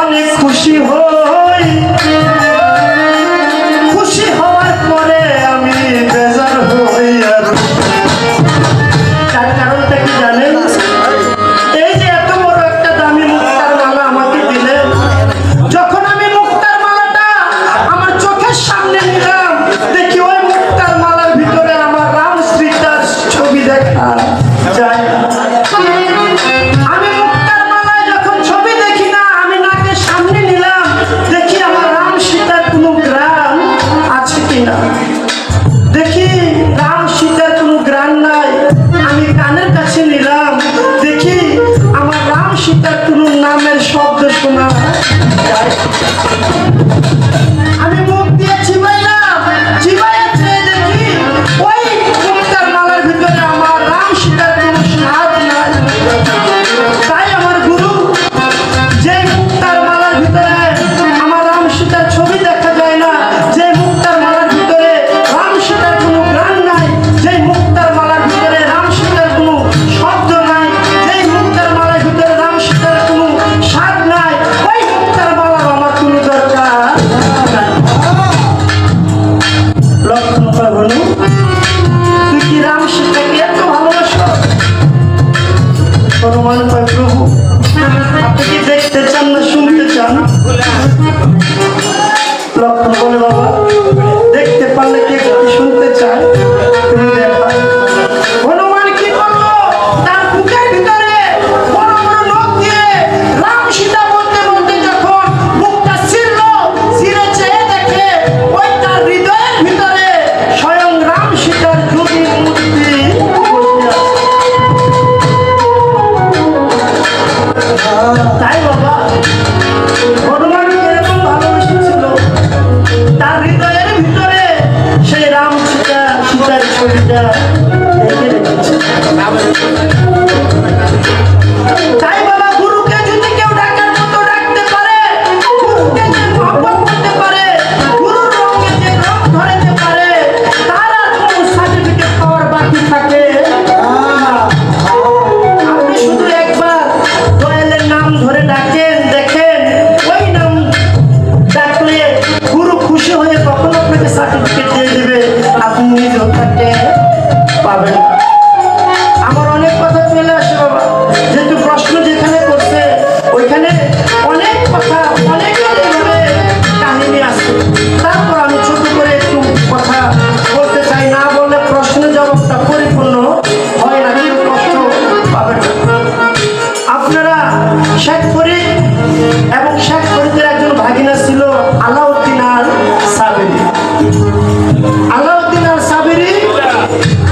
সকলে খুশি হো পারছি না। দেখি রাম সীতার কোনো গ্রাম নাই, আমি কানের কাছে নিলাম। দেখি আমার রাম সীতার কোনো নামের শব্দ শোনা। 아.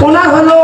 ওনার হলো